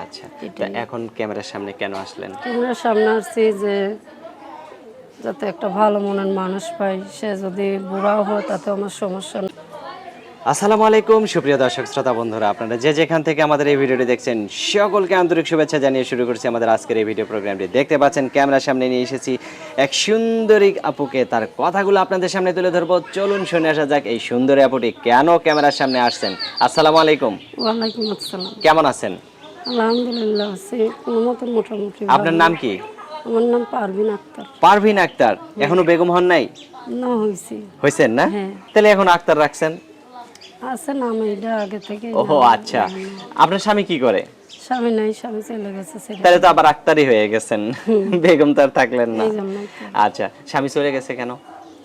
আচ্ছা এখন ক্যামেরার সামনে কেন আসলেন? ক্যামেরার সামনে আসছি যে যাতে একটা ভালো মনের মানুষ পাই। সে যদি বুড়াও হয় তাতে আমার সমস্যা আসসালামু আলাইকুম সুপ্রিয় দর্শক শ্রোতা বন্ধুরা আপনারা যে যেখান থেকে আমাদের এই ভিডিওটি দেখছেন সকলকে আন্তরিক শুভেচ্ছা জানিয়ে শুরু করছি আমাদের আজকের এই ভিডিও প্রোগ্রামটি। দেখতে পাচ্ছেন ক্যামেরার সামনে নিয়ে এসেছি এক সুন্দরী আপুকে তার কথাগুলো আপনাদের সামনে তুলে ধরবো। চলুন শুনে আসা যাক এই সুন্দরী আপুটি কেন ক্যামেরার সামনে আসছেন। আসসালামু আলাইকুম। ওয়ালাইকুম আসসালাম। কেমন আছেন? আলহামদুলিল্লাহ আছি কোনো মতো মোটামুটি আপনার নাম কি? আমার নাম পারভিন আক্তার। পারভিন আক্তার। এখনও বেগম হন নাই? না হয়েছি হয়েছেন না? হ্যাঁ। তাহলে এখন আক্তার রাখছেন? আছে নাম এটা আগে থেকে ওহো আচ্ছা। আপনার স্বামী কি করে? স্বামী নাই স্বামী চলে গেছে তাহলে তো আবার আক্তারই হয়ে গেছেন। বেগম তো আর থাকলেন না। আচ্ছা স্বামী চলে গেছে কেন?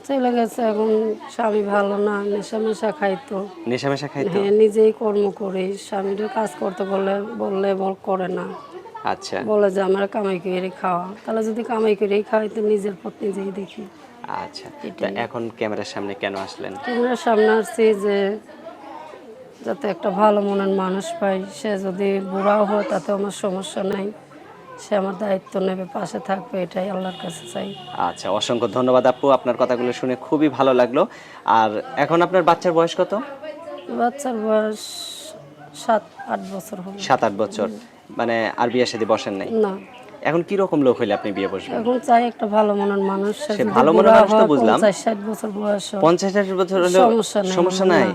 চলে গেছে এখন স্বামী ভালো না নেশা মেশা খাইতো। নেশা মেশা খাইতো? হ্যাঁ নিজেই কর্ম করি। স্বামীর কাজ করতে বললে বললে বল করে না। আচ্ছা। বলে যে আমরা কামাই করে খাওয়া। তাহলে যদি কামাই করেই খাওয়াই তো নিজের পথ নিজেই দেখি। আচ্ছা এখন ক্যামেরার সামনে কেন আসলেন? ক্যামেরার সামনে আসছি যে যাতে একটা ভালো মনের মানুষ পাই। সে যদি বুড়াও হয় তাতে আমার সমস্যা নাই। সে আমার দায়িত্ব নেবে পাশে থাকবে এটাই আল্লাহর কাছে চাই। আচ্ছা অসংখ্য ধন্যবাদ আপু। আপনার কথাগুলো শুনে খুবই ভালো লাগল। আর এখন আপনার বাচ্চার বয়স কত? বাচ্চার বয়স সাত আট বছর হবে। সাত আট বছর। মানে আর বিয়ের সাথে বসেন নাই? না। এখন কি রকম লোক হইলে আপনি বিয়ে বসবেন? এখন চাই একটা ভালো মনের মানুষ সে ভালো মনের মানুষ তো বুঝলাম। পঞ্চাশ ষাট বছর বয়স হয়, পঞ্চাশ ষাট বছর হলেও সমস্যা নেই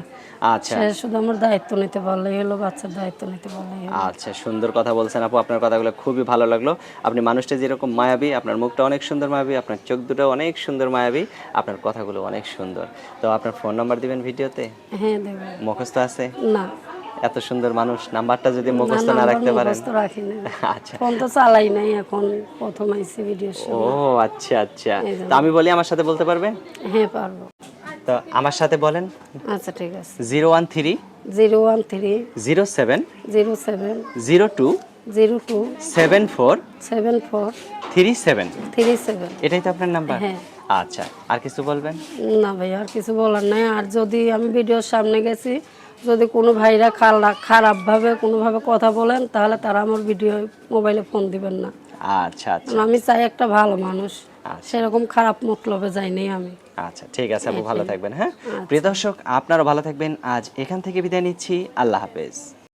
আচ্ছা। সে শুধু আমার দায়িত্ব নিতে পারলেই হলো বাচ্চার দায়িত্ব নিতে হলো। আচ্ছা সুন্দর কথা বলছেন আপু আপনার কথাগুলো খুবই ভালো লাগল। আপনি মানুষটা যেরকম মায়াবী আপনার মুখটা অনেক সুন্দর মায়াবী আপনার চোখ দুটো অনেক সুন্দর মায়াবী আপনার কথাগুলো অনেক সুন্দর। তো আপনার ফোন নাম্বার দিবেন ভিডিওতে? হ্যাঁ দেবে মুখস্থ আছে? না। এত সুন্দর মানুষ নাম্বারটা যদি মুখস্থ না রাখতে পারেন। মুখস্থ রাখি না। আচ্ছা। ফোন তো চালাই নাই এখন প্রথম আইসি ভিডিও ও আচ্ছা আচ্ছা। তো আমি বলি আমার সাথে বলতে পারবেন হ্যাঁ পারব। তো আমার সাথে বলেন। আচ্ছা ঠিক আছে। Zero one three zero one three zero seven zero seven zero two zero two seven four seven four three seven. Three seven. এটাই তো আপনার নাম্বার? হ্যাঁ। আচ্ছা আর কিছু বলবেন? না ভাই আর কিছু বলার নাই। আর যদি আমি ভিডিওর সামনে গেছি যদি কোনো ভাইরা খারাপ খারাপভাবে কোনোভাবে কথা বলেন তাহলে তারা আমার ভিডিও মোবাইলে ফোন দিবেন না। আচ্ছা আচ্ছা। আমি চাই একটা ভালো মানুষ। সেরকম খারাপ মতলবে যাইনি আমি। আচ্ছা ঠিক আছে আপু ভালো থাকবেন হ্যাঁ? প্রিয় দর্শক আপনারা ভালো থাকবেন। আজ এখান থেকে বিদায় নিচ্ছি। আল্লাহ হাফেজ।